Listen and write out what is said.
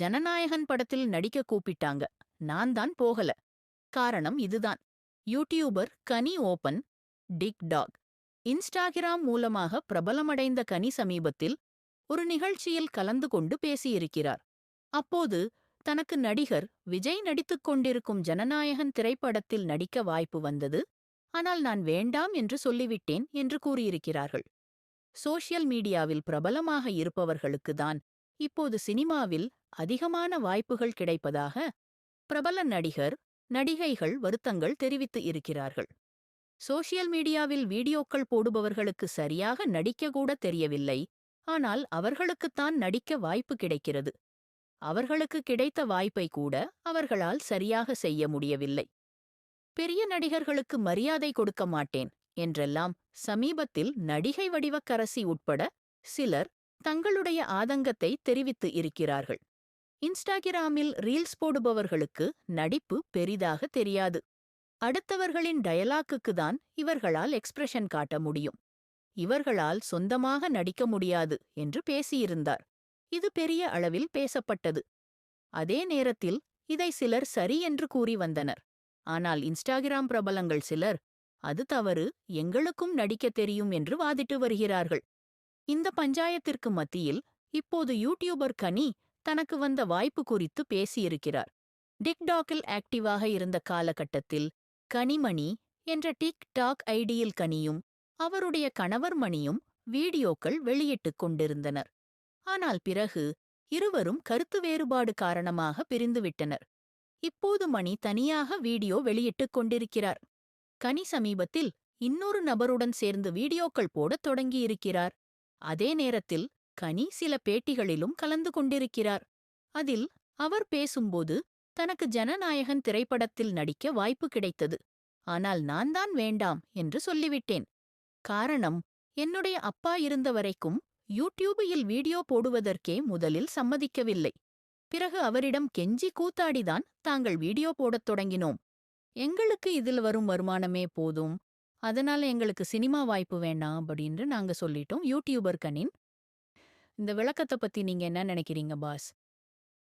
ஜனநாயகன் படத்தில் நடிக்க கூப்பிட்டாங்க. நான் தான் போகல. காரணம் இதுதான். யூடியூபர் கனி ஓபன் டிக் டாக். இன்ஸ்டாகிராம் மூலமாக பிரபலமடைந்த கனி சமீபத்தில் ஒரு நிகழ்ச்சியில் கலந்து கொண்டு பேசியிருக்கிறார். அப்போது தனக்கு நடிகர் விஜய் நடித்துக் கொண்டிருக்கும் ஜனநாயகன் திரைப்படத்தில் நடிக்க வாய்ப்பு வந்தது. ஆனால் நான் வேண்டாம் என்று சொல்லிவிட்டேன் என்று கூறியிருக்கிறார்கள். சோஷியல் மீடியாவில் பிரபலமாக இருப்பவர்களுக்கு தான் இப்போது சினிமாவில் அதிகமான வாய்ப்புகள் கிடைப்பதாக பிரபல நடிகர் நடிகைகள் வருத்தங்கள் தெரிவித்து இருக்கிறார்கள். சோஷியல் மீடியாவில் வீடியோக்கள் போடுபவர்களுக்கு சரியாக நடிக்க கூட தெரியவில்லை. ஆனால் அவர்களுக்குத்தான் நடிக்க வாய்ப்பு கிடைக்கிறது. அவர்களுக்கு கிடைத்த வாய்ப்பை கூட அவர்களால் சரியாக செய்ய முடியவில்லை. பெரிய நடிகர்களுக்கு மரியாதை கொடுக்க மாட்டேன் என்றெல்லாம் சமீபத்தில் நடிகை வடிவக்கரசி உட்பட சிலர் தங்களுடைய ஆதங்கத்தை தெரிவித்து இருக்கிறார்கள். இன்ஸ்டாகிராமில் ரீல்ஸ் போடுபவர்களுக்கு நடிப்பு பெரிதாக தெரியாது. அடுத்தவர்களின் டயலாக்குக்கு தான் இவர்களால் எக்ஸ்பிரஷன் காட்ட முடியும். இவர்களால் சொந்தமாக நடிக்க முடியாது என்று பேசியிருந்தார். இது பெரிய அளவில் பேசப்பட்டது. அதே நேரத்தில் இதை சிலர் சரி என்று கூறி வந்தனர். ஆனால் இன்ஸ்டாகிராம் பிரபலங்கள் சிலர் அது தவறு எங்களுக்கும் நடிக்க தெரியும் என்று வாதிட்டு வருகிறார்கள். இந்த பஞ்சாயத்திற்கு மத்தியில் இப்போது யூடியூபர் கனி தனக்கு வந்த வாய்ப்பு குறித்து பேசியிருக்கிறார். டிக்டாக்கில் ஆக்டிவாக இருந்த காலகட்டத்தில் கனிமணி என்ற டிக் டாக் ஐடியில் கனியும் அவருடைய கணவர் மணியும் வீடியோக்கள் வெளியிட்டுக் கொண்டிருந்தனர். ஆனால் பிறகு இருவரும் கருத்து வேறுபாடு காரணமாக பிரிந்துவிட்டனர் இப்போது மணி தனியாக வீடியோ வெளியிட்டுக் கொண்டிருக்கிறார். கனி சமீபத்தில் இன்னொரு நபருடன் சேர்ந்து வீடியோக்கள் போடத் தொடங்கியிருக்கிறார். அதே நேரத்தில் கனி சில பேட்டிகளிலும் கலந்து கொண்டிருக்கிறார். அதில் அவர் பேசும்போது தனக்கு ஜனநாயகன் திரைப்படத்தில் நடிக்க வாய்ப்பு கிடைத்தது. ஆனால் நான் தான் வேண்டாம் என்று சொல்லிவிட்டேன். காரணம் என்னுடைய அப்பா இருந்த வரைக்கும் யூடியூபில் வீடியோ போடுவதற்கே முதலில் சம்மதிக்கவில்லை. பிறகு அவரிடம் கெஞ்சி கூத்தாடிதான் தாங்கள் வீடியோ போடத் தொடங்கினோம். எங்களுக்கு இதில் வரும் வருமானமே போதும். அதனால எங்களுக்கு சினிமா வாய்ப்பு வேண்டாம் அப்படின்னு நாங்க சொல்லிட்டோம். யூடியூபர் கனின் இந்த விளக்கத்தை பத்தி நீங்க என்ன நினைக்கிறீங்க பாஸ்?